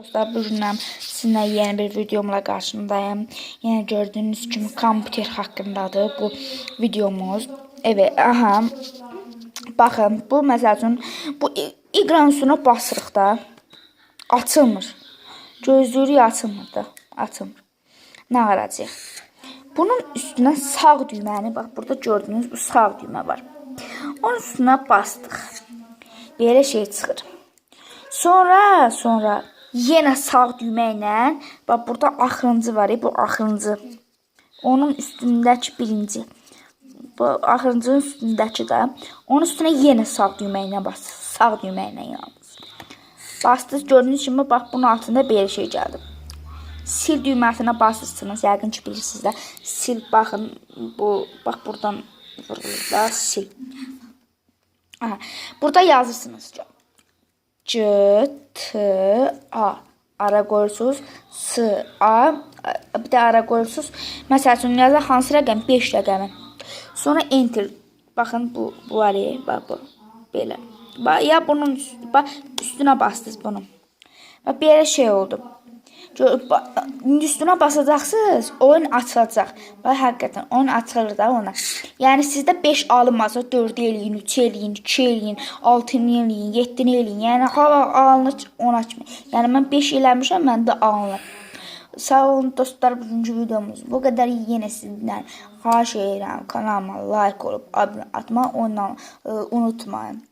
Dostlar bugündən sizinlə yeni bir videomla qarşınızdayım. Yəni gördüyünüz kimi kompüter haqqındadır bu videomuz. Evet, aha. Baxın, bu məsəl bu ekran üstünə basırıq da açılmır. Gözləyirik açılmır da, açılmır. Nə qaracağıq? Bunun üstünə sağ düyməni, bax burada gördüyünüz bu sağ düymə var. Onun üstünə bastıq. Belə şey çıxır. Sonra, sonra yenə sağ düymə ilə, bax burada axırıncı var, bu axırıncı. Onun üstündəki birinci. Bu axırıncının üstündəki də. Onun üstünə yenə sağ düymə ilə. Sağ düymə ilə yalnız. Bastınız gördüyünüz kimi bax bunun altında belə şey gəldi. Sil düyməsinə basırsınız, yəqin ki bilirsiniz də. Sil baxın bu bax buradan vurulur da sil. Aha, burada yazırsınız ki C T A ara qoyursunuz S A bir də ara qoyursunuz. Məsəl üçün yazaq hansı rəqəm? 5 rəqəmi. Sonra enter. Baxın bu bu var bax bu. Belə. Bax ya bunun bax üstünə bastınız bunu. Bax belə şey oldu. Üstünə basacaqsınız, oyun açılacaq. Bax həqiqətən oyun açılır da ona. Yəni sizdə 5 alınmasa 4 eləyin, 3 eləyin, 2 eləyin, 6 eləyin, 7 eləyin. Yəni hava alınır 10 açmayın. Yəni mən 5 eləmişəm, məndə alınır. Sağ olun dostlar bugünkü videomuz bu kadar yine sizden xahiş edirəm kanalıma like olup abone atmayı ondan e, unutmayın.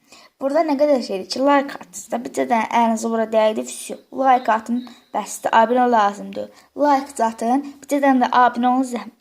Burada ne kadar şeydir ki like atınız da bir de əlinizi bura füsü. Like atın bəsdir abunə lazımdır. Like atın bir de abunə olun.